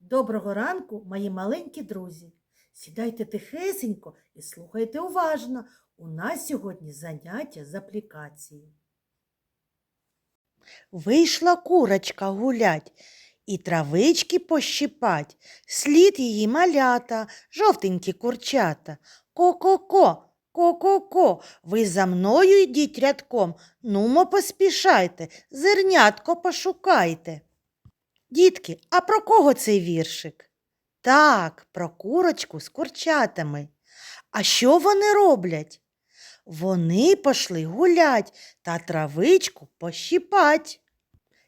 Доброго ранку, мої маленькі друзі. Сідайте тихесенько і слухайте уважно. У нас сьогодні заняття з аплікації. Вийшла курочка гулять і травички пощипать, слід її малята, жовтенькі курчата. Ко-ко-ко, ко-ко-ко, ви за мною йдіть рядком, нумо поспішайте, зернятко пошукайте. Дітки, а про кого цей віршик? Так, про курочку з курчатами. А що вони роблять? Вони пошли гулять та травичку пощипать.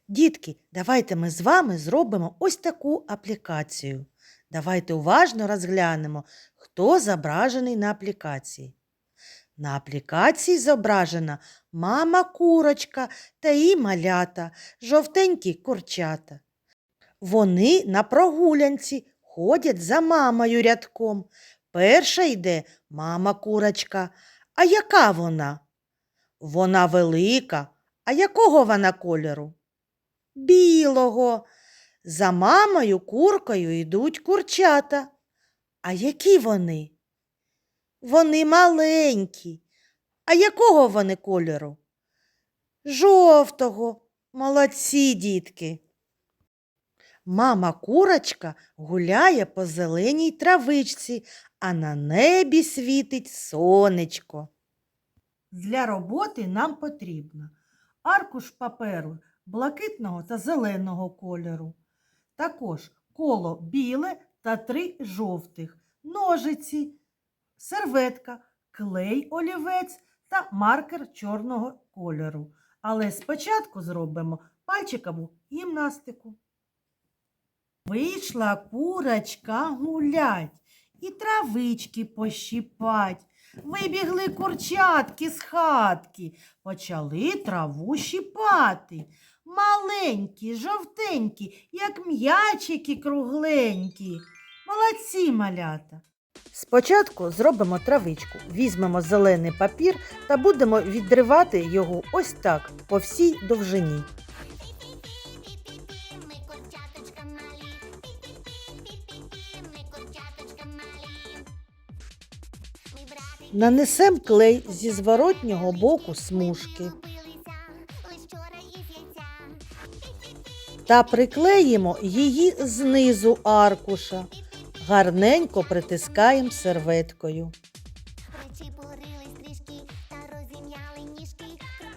Дітки, давайте ми з вами зробимо ось таку аплікацію. Давайте уважно розглянемо, хто зображений на аплікації. На аплікації зображена мама курочка та її малята, жовтенькі курчата. Вони на прогулянці ходять за мамою рядком. Перша йде мама курочка. А яка вона? Вона велика. А якого вона кольору? Білого. За мамою куркою йдуть курчата. А які вони? Вони маленькі. А якого вони кольору? Жовтого. Молодці, дітки. Мама курочка гуляє по зеленій травичці, а на небі світить сонечко. Для роботи нам потрібно аркуш паперу блакитного та зеленого кольору, також коло біле та три жовтих, ножиці, серветка, клей олівець та маркер чорного кольору. Але спочатку зробимо пальчикову гімнастику. Вийшла курочка гулять і травички пощипать. Вибігли курчатки з хатки, почали траву щипати. Маленькі, жовтенькі, як м'ячики кругленькі. Молодці малята. Спочатку зробимо травичку, візьмемо зелений папір та будемо відривати його ось так по всій довжині. Нанесемо клей зі зворотнього боку смужки та приклеїмо її знизу аркуша. Гарненько притискаємо серветкою.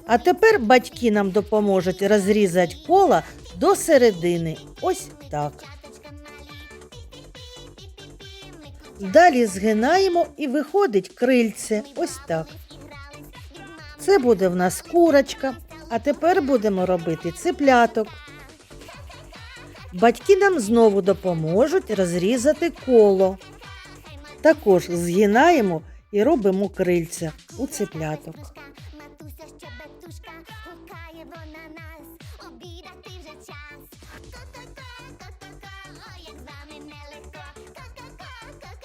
А тепер батьки нам допоможуть розрізати кола до середини. Ось так. Далі згинаємо і виходить крильце. Ось так. Це буде в нас курочка. А тепер будемо робити ципляток. Батьки нам знову допоможуть розрізати коло. Також згинаємо і робимо крильця у ципляток.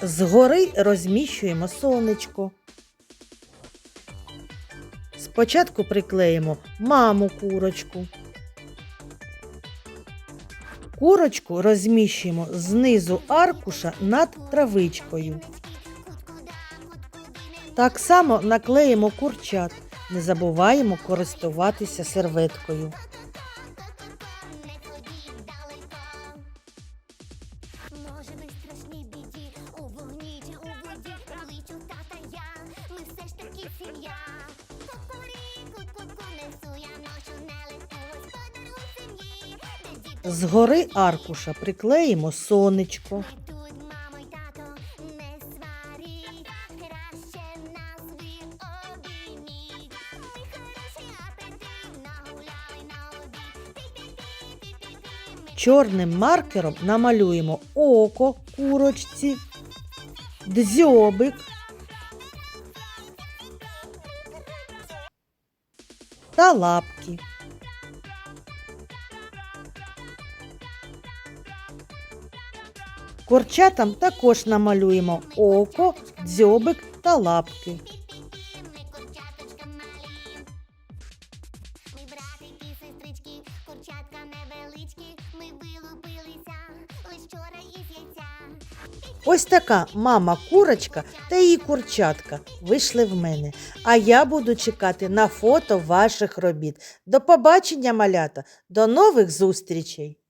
Згори розміщуємо сонечко. Спочатку приклеїмо маму курочку. Курочку розміщуємо знизу аркуша над травичкою. Так само наклеїмо курчат. Не забуваємо користуватися серветкою. На обід. Пі-пі-пі-пі-пі-пі. Чорним маркером намалюємо око курочці, дзьобик та лапки. Курчатам також намалюємо око, дзьобик та лапки. Ось така мама курочка та її курчатка вийшли в мене. А я буду чекати на фото ваших робіт. До побачення, малята, до нових зустрічей!